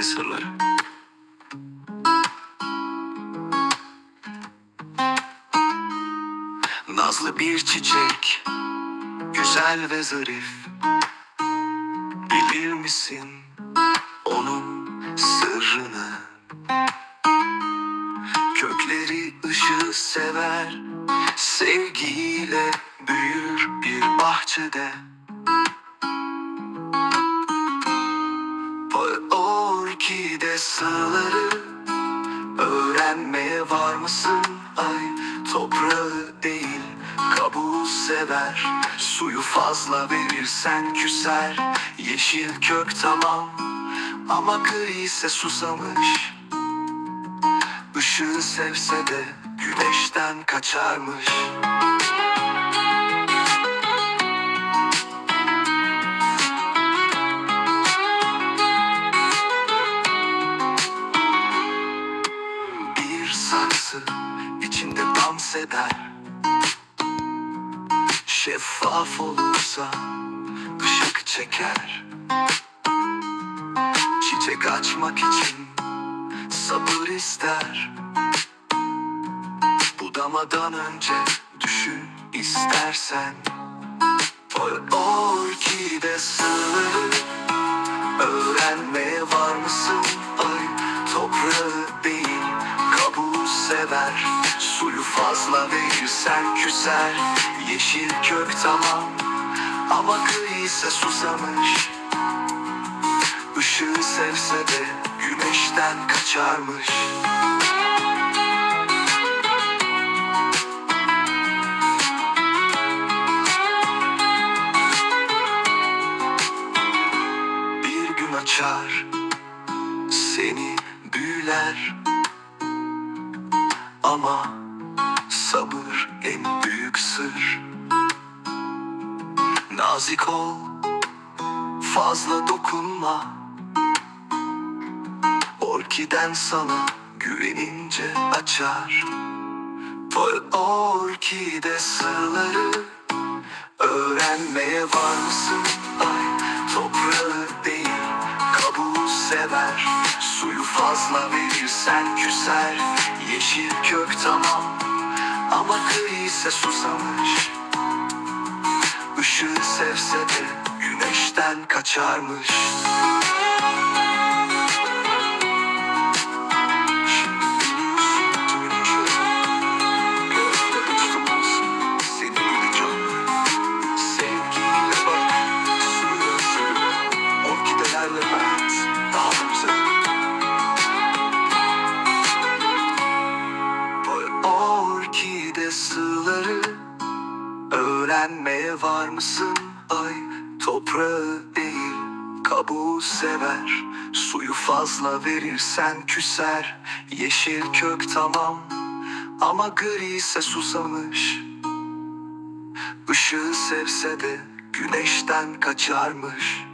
Bahçe sırları. Nazlı bir çiçek, güzel ve zarif. Bilir misin onun sırrını? Kökleri ışığı sever, sevgiyle büyür bir bahçede. Orkide sığları Öğrenmeye var mısın? Ay Toprağı değil kabuğu sever. Suyu fazla verirsen küser. Yeşil kök tamam Ama gri ise susamış. Işığı sevse de güneşten kaçarmış Bir saksı içinde dans eder. Şeffaf olursa ışık çeker. Çiçek açmak için sabır ister. Budamadan önce düşün istersen. Orkide sığır Öğrenmeye fazla verirsen küser. Yeşil kök tamam Ama ise susamış. Işığı sevse de güneşten kaçarmış. Bir gün açar seni büyüler. Ama sabır en büyük sır. Nazik ol fazla dokunma. Orkiden sana güvenince açar. O orkide sırları Öğrenmeye var mısın ay Toprağı değil kabuğu sever. Suyu fazla verirsen küser. Yeşil kök tamam Ama gri ise susamış. Işığı sevse de güneşten kaçarmış mısın ay Toprağı değil kabuğu sever. Suyu fazla verirsen küser Yeşil kök tamam. Ama gri ise susamış Işığı sevse de güneşten kaçarmış